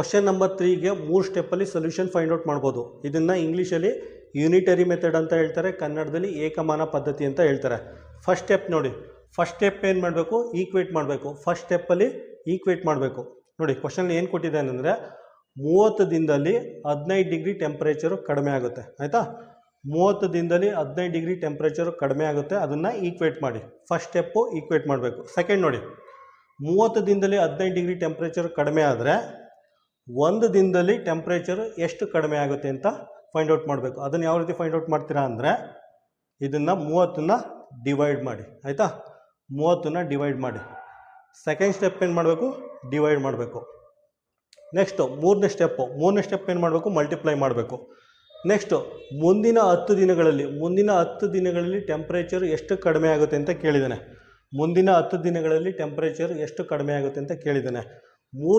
Question number ತ್ರೀಗೆ ಮೂರು ಸ್ಟೆಪ್ಪಲ್ಲಿ solution find out ಮಾಡ್ಬೋದು. ಇದನ್ನು ಇಂಗ್ಲೀಷಲ್ಲಿ ಯೂನಿಟರಿ ಮೆಥಡ್ ಅಂತ ಹೇಳ್ತಾರೆ, ಕನ್ನಡದಲ್ಲಿ ಏಕಮಾನ ಪದ್ಧತಿ ಅಂತ ಹೇಳ್ತಾರೆ. ಫಸ್ಟ್ ಸ್ಟೆಪ್ ನೋಡಿ. ಫಸ್ಟ್ ಸ್ಟೆಪ್ ಏನು ಮಾಡಬೇಕು? ಈಕ್ವೇಟ್ ಮಾಡಬೇಕು. ಫಸ್ಟ್ ಸ್ಟೆಪ್ಪಲ್ಲಿ ಈಕ್ವೇಟ್ ಮಾಡಬೇಕು. ನೋಡಿ ಕ್ವಶನ್ ಏನು ಕೊಟ್ಟಿದ್ದಾನೆ ಅಂದರೆ ಮೂವತ್ತು ದಿನದಲ್ಲಿ ಹದಿನೈದು ಡಿಗ್ರಿ ಟೆಂಪ್ರೇಚರು ಕಡಿಮೆ ಆಗುತ್ತೆ. ಆಯಿತಾ? ಮೂವತ್ತು ದಿನದಲ್ಲಿ ಹದಿನೈದು ಡಿಗ್ರಿ ಟೆಂಪ್ರೇಚರು ಕಡಿಮೆ ಆಗುತ್ತೆ. ಅದನ್ನು ಈಕ್ವೇಟ್ ಮಾಡಿ. ಫಸ್ಟ್ ಸ್ಟೆಪ್ಪು ಈಕ್ವೇಟ್ ಮಾಡಬೇಕು. ಸೆಕೆಂಡ್ ನೋಡಿ. ಮೂವತ್ತು ದಿನದಲ್ಲಿ ಹದಿನೈದು ಡಿಗ್ರಿ ಟೆಂಪ್ರೇಚರ್ ಕಡಿಮೆ ಆದರೆ ಒಂದು ದಿನದಲ್ಲಿ ಟೆಂಪ್ರೇಚರ್ ಎಷ್ಟು ಕಡಿಮೆ ಆಗುತ್ತೆ ಅಂತ ಫೈಂಡ್ ಔಟ್ ಮಾಡಬೇಕು. ಅದನ್ನು ಯಾವ ರೀತಿ ಫೈಂಡ್ ಔಟ್ ಮಾಡ್ತೀರಾ ಅಂದರೆ ಇದನ್ನು ಮೂವತ್ತನ್ನ ಡಿವೈಡ್ ಮಾಡಿ, ಆಯಿತಾ? ಮೂವತ್ತನ್ನು ಡಿವೈಡ್ ಮಾಡಿ. ಸೆಕೆಂಡ್ ಸ್ಟೆಪ್ ಏನು ಮಾಡಬೇಕು? ಡಿವೈಡ್ ಮಾಡಬೇಕು. ನೆಕ್ಸ್ಟು ಮೂರನೇ ಸ್ಟೆಪ್ಪು ಮೂರನೇ ಸ್ಟೆಪ್ ಏನು ಮಾಡಬೇಕು? ಮಲ್ಟಿಪ್ಲೈ ಮಾಡಬೇಕು. ನೆಕ್ಸ್ಟು ಮುಂದಿನ ಹತ್ತು ದಿನಗಳಲ್ಲಿ, ಮುಂದಿನ ಹತ್ತು ದಿನಗಳಲ್ಲಿ ಟೆಂಪ್ರೇಚರ್ ಎಷ್ಟು ಕಡಿಮೆ ಆಗುತ್ತೆ ಅಂತ ಕೇಳಿದ್ದಾನೆ. ಮುಂದಿನ ಹತ್ತು ದಿನಗಳಲ್ಲಿ ಟೆಂಪ್ರೇಚರ್ ಎಷ್ಟು ಕಡಿಮೆ ಆಗುತ್ತೆ ಅಂತ ಕೇಳಿದ್ದಾನೆ. ಮೂರು